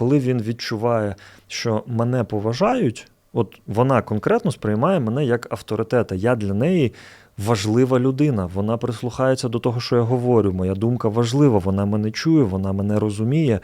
Коли він відчуває, що мене поважають, от вона конкретно сприймає мене як авторитета. Я для неї важлива людина. Вона прислухається до того, що я говорю. Моя думка важлива, вона мене чує, вона мене розуміє,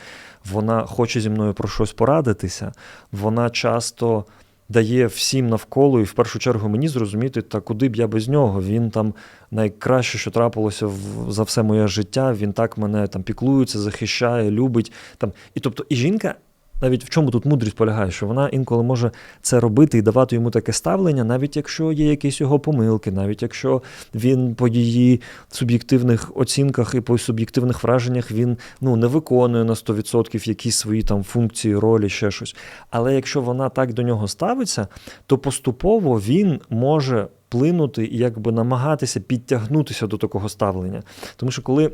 вона хоче зі мною про щось порадитися. Вона часто дає всім навколо, і в першу чергу мені зрозуміти, та куди б я без нього. Він там найкраще, що трапилося в, за все моє життя. Він так мене там піклується, захищає, любить. Там. І тобто, і жінка. Навіть в чому тут мудрість полягає, що вона інколи може це робити і давати йому таке ставлення, навіть якщо є якісь його помилки, навіть якщо він по її суб'єктивних оцінках і по суб'єктивних враженнях він ну, не виконує на 100% якісь свої там функції, ролі, ще щось. Але якщо вона так до нього ставиться, то поступово він може плинути і якби намагатися підтягнутися до такого ставлення. Тому що коли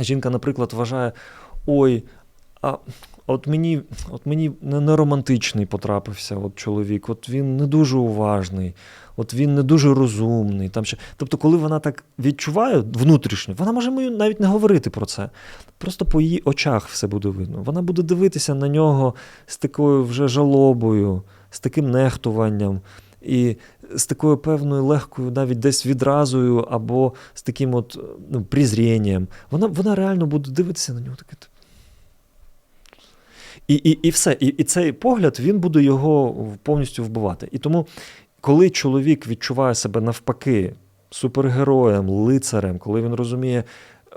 жінка, наприклад, вважає, ой, а от мені, от мені не, романтичний потрапився от чоловік, от він не дуже уважний, от він не дуже розумний. Там ще. Тобто, коли вона так відчуває внутрішньо, вона може навіть не говорити про це. Просто по її очах все буде видно. Вона буде дивитися на нього з такою вже жалобою, з таким нехтуванням. І з такою певною легкою, навіть десь відразою, або з таким от ну, презрінням. Вона, вона реально буде дивитися на нього таке. І, і, і все. І, і цей погляд він буде його повністю вбивати. І тому, коли чоловік відчуває себе навпаки супергероєм, лицарем, коли він розуміє,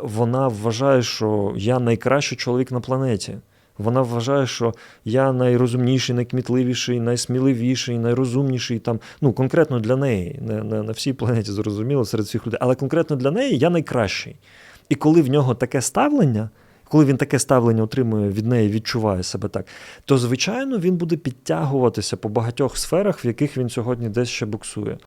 вона вважає, що я найкращий чоловік на планеті. Вона вважає, що я найрозумніший, найкмітливіший, найсміливіший, найрозумніший там, ну конкретно для неї, не, не на всій планеті зрозуміло серед всіх людей, але конкретно для неї я найкращий. І коли в нього таке ставлення, коли він таке ставлення отримує від неї, відчуває себе так, то звичайно він буде підтягуватися по багатьох сферах, в яких він сьогодні десь ще буксує.